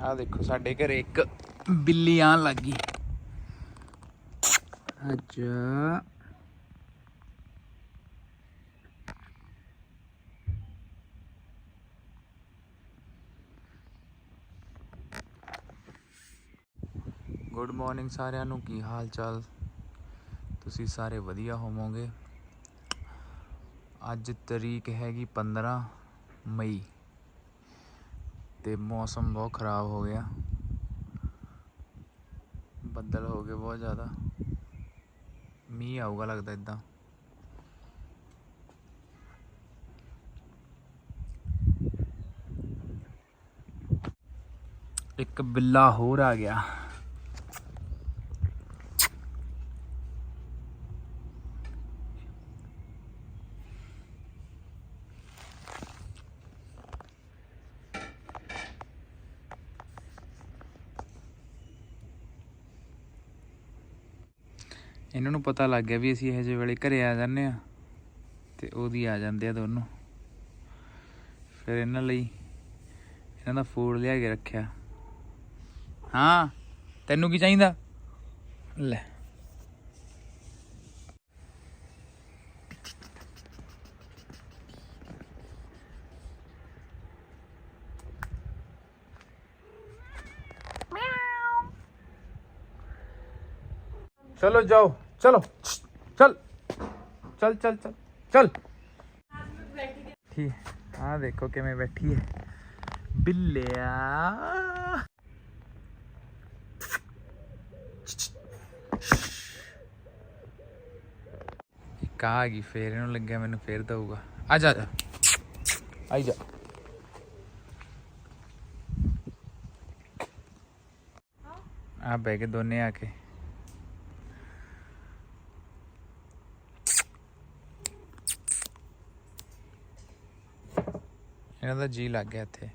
ਆ ਦੇਖੋ ਸਾਡੇ ਘਰੇ ਇੱਕ ਬਿੱਲੀ ਆਣ ਲੱਗ ਗਈ ਅੱਛਾ ਗੁੱਡ ਮਾਰਨਿੰਗ ਸਾਰਿਆਂ ਨੂੰ ਕੀ ਹਾਲ ਚਾਲ ਤੁਸੀਂ ਸਾਰੇ ਵਧੀਆ ਹੋਵੋਗੇ ਅੱਜ ਤਰੀਕ ਹੈਗੀ 15 ਮਈ ਤੇ ਮੌਸਮ ਬਹੁਤ ਖਰਾਬ ਹੋ ਗਿਆ ਬੱਦਲ ਹੋ ਗਏ ਬਹੁਤ ਜ਼ਿਆਦਾ ਮੀਂਹ ਆਊਗਾ ਲੱਗਦਾ ਇਦਾਂ ਇੱਕ ਬਿੱਲਾ ਹੋਰ ਆ ਗਿਆ ਇਹਨਾਂ ਨੂੰ ਪਤਾ ਲੱਗ ਗਿਆ ਵੀ ਅਸੀਂ ਇਹੋ ਜਿਹੇ ਵੇਲੇ ਘਰੇ ਆ ਜਾਂਦੇ ਆ ਤੇ ਉਹਦੀ ਆ ਜਾਂਦੇ ਆ ਦੋਨੋਂ। ਫਿਰ ਇਹਨਾਂ ਲਈ ਇਹਨਾਂ ਦਾ ਫੂਡ ਲਿਆ ਕੇ ਰੱਖਿਆ। ਹਾਂ, ਤੈਨੂੰ ਕੀ ਚਾਹੀਦਾ? ਲੈ। चलो जाओ चलो चल चल चल चल चल ठीक हाँ देखो कि मैं बैठी है बिल्लिया ਇੱਕ ਆ ਗਈ ਫੇਰ ਇਹਨੂੰ ਲੱਗਿਆ ਮੈਨੂੰ ਫੇਰ ਦਊਗਾ ਆ ਜਾ ਆ ਜਾ ਆਈ ਜਾ ਆ ਬਹਿ ਕੇ ਦੋਨੇ ਆ ਕੇ ਇਹਨਾਂ ਦਾ ਜੀ ਲੱਗ ਗਿਆ ਇੱਥੇ